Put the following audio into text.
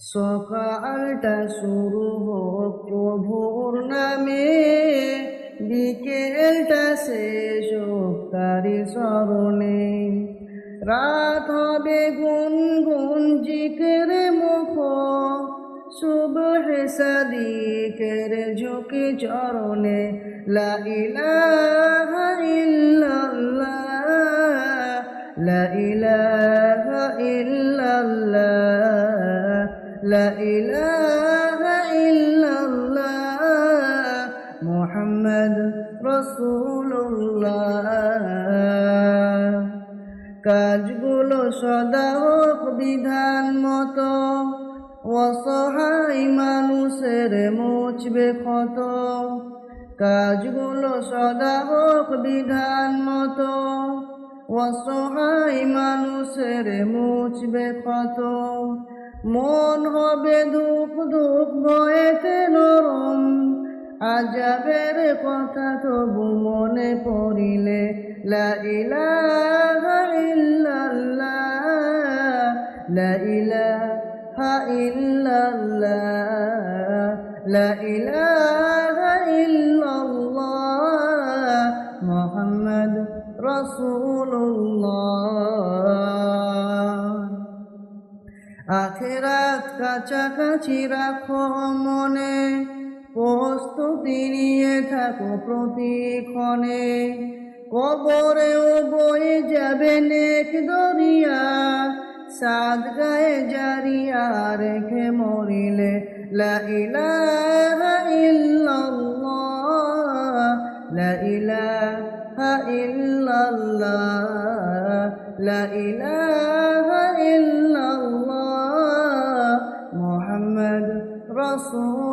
সকালটা শুরু হোক প্রভুর নামে, বিকেলটা শেষ হোক তারি স্মরণে। রাত হবে গুন গুন জিকের মুখ, সুবহ সাদিকের ঝুঁকি চরণে। লা ইলাহা ইল্লাল্লাহ ইল্লাল্লাহ। ইলাহা ইল্লাল্লাহ মুহাম্মদ রাসূলুল্লাহ। কাজগুলো সদা বিধান মতো, অসহায় মানুষের মুচবে ক্ষত কাজগুলো সদা হোক বিধান মতো, অসহায় মানুষের মুচবে ক্ষত মন হবে ধূপ ধূপ ভয়েতে নরম। আজাবের কথা তবু মনে পড়িলে, লা ইলাহা ইল্লাল্লাহ, লা ইলাহা ইল্লাল্লাহ, লা ইলাহা ইল্লাল্লাহ মুহাম্মদ রাসূলুল্লাহ। আখেরাত কাছাকাছি রাখো মনে, প্রস্তুতি নিয়ে থাকো প্রতিক্ষণে। কবরেও বয়ে যাবে নেক দরিয়া সাদ গায়ে জারিয়া রেখে মরিলে, লা ইলাহা ইল্লাল্লাহ, লা ইলাহা ইল্লাল্লাহ soul.